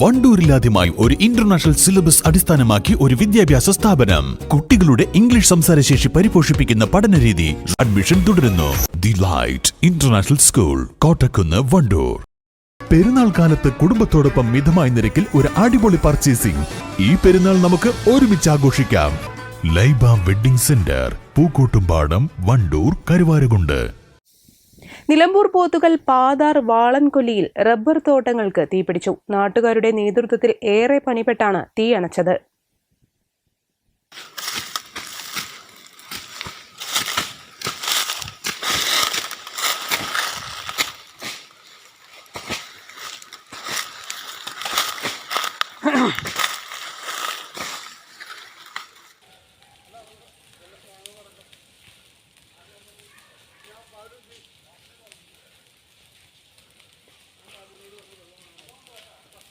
വണ്ടൂരിലാദ്യമായി ഒരു international syllabus അടിസ്ഥാനമാക്കി ഒരു വിദ്യാഭ്യാസ സ്ഥാപനം. കുട്ടികളുടെ ഇംഗ്ലീഷ് സംസാരശേഷി പരിപോഷിപ്പിക്കുന്ന പഠനരീതി അഡ്മിഷൻ തുടരുന്നു. The light international school Kottakkunnu Wandoor. Perunnal കാലത്ത് കുടുംബത്തോടൊപ്പം മിതമായ നിരക്കിൽ ഒരു അടിപൊളി പർച്ചേസിംഗ്. ഈ പെരുന്നാൾ നമുക്ക് ഒരുമിച്ച് ആഘോഷിക്കാം. Laiba wedding centre Pookkottumpadam Wandoor Karuvarakundu. Nilambur Pothukal Pathar വാളൻകൊല്ലിയിൽ റബ്ബർ തോട്ടങ്ങൾക്ക് തീപിടിച്ചു. നാട്ടുകാരുടെ നേതൃത്വത്തിൽ ഏറെ പണിപ്പെട്ടാണ് തീ അണച്ചത്.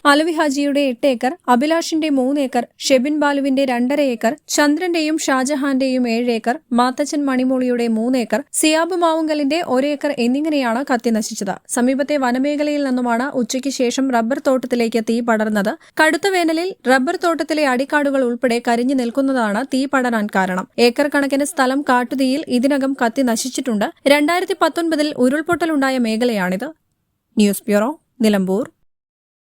അലവി ഹാജിയുടെ എട്ട് ഏക്കർ അഭിലാഷിന്റെ മൂന്ന് ഏക്കർ ഷെബിൻ ബാലുവിന്റെ രണ്ടര ഏക്കർ ചന്ദ്രന്റെയും ഷാജഹാന്റെയും ഏഴ് ഏക്കർ മാത്തച്ചൻ മണിമോളിയുടെ മൂന്ന് ഏക്കർ സിയാബ് മാവുങ്കലിന്റെ ഒരേക്കർ എന്നിങ്ങനെയാണ് കത്തി നശിച്ചത്. സമീപത്തെ വനമേഖലയിൽ നിന്നുമാണ് ഉച്ചയ്ക്ക് ശേഷം റബ്ബർ തോട്ടത്തിലേക്ക് തീ പടർന്നത്. കടുത്ത വേനലിൽ റബ്ബർ തോട്ടത്തിലെ അടിക്കാടുകൾ ഉൾപ്പെടെ കരിഞ്ഞു നിൽക്കുന്നതാണ് തീ പടരാൻ കാരണം. ഏക്കർ കണക്കിന് സ്ഥലം കാട്ടുതീയിൽ ഇതിനകം കത്തി നശിച്ചിട്ടുണ്ട്. രണ്ടായിരത്തി പത്തൊൻപതിൽ ഉരുൾപൊട്ടലുണ്ടായ മേഖലയാണിത്. News bureau Nilambur.